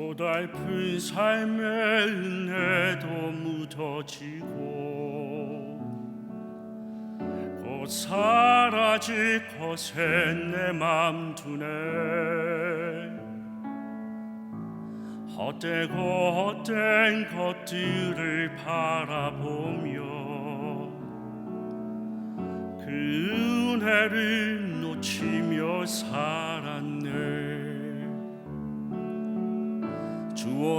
고달픈 삶의 은혜도 묻어지고 곧 사라질 것에 내 맘 두네. 헛되고 헛된 것들을 바라보며 그 은혜를 놓치며 살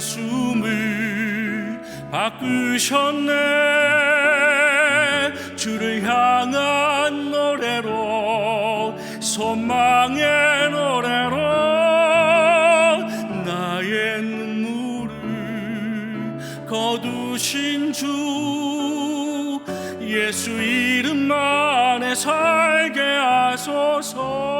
숨을 바꾸셨네. 주를 향한 노래로 소망의 노래로 나의 눈물을 거두신 주 예수 이름 안에 살게 하소서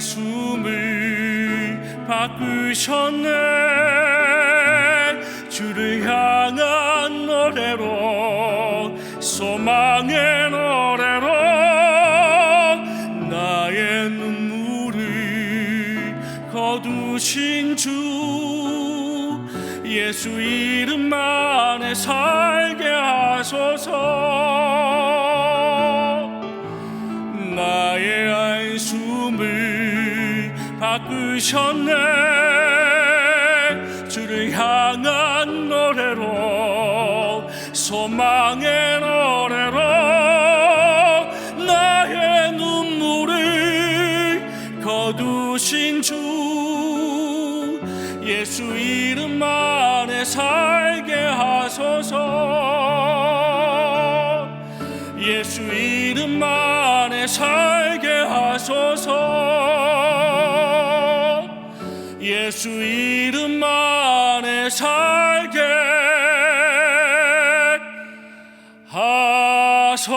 숨을 바꾸셨네. 주를 향한 노래로 소망의 노래로 나의 눈물을 거두신 주 예수 이름 안에 살게 하소서. 나의 안숨을 바꾸셨네. 주를 향한 노래로 소망의 노래로 나의 눈물을 거두신 주 예수 이름 안에 살게 하소서. 예수 이름 안에 살게 하소서 예수 이름 안에 살게 하소서.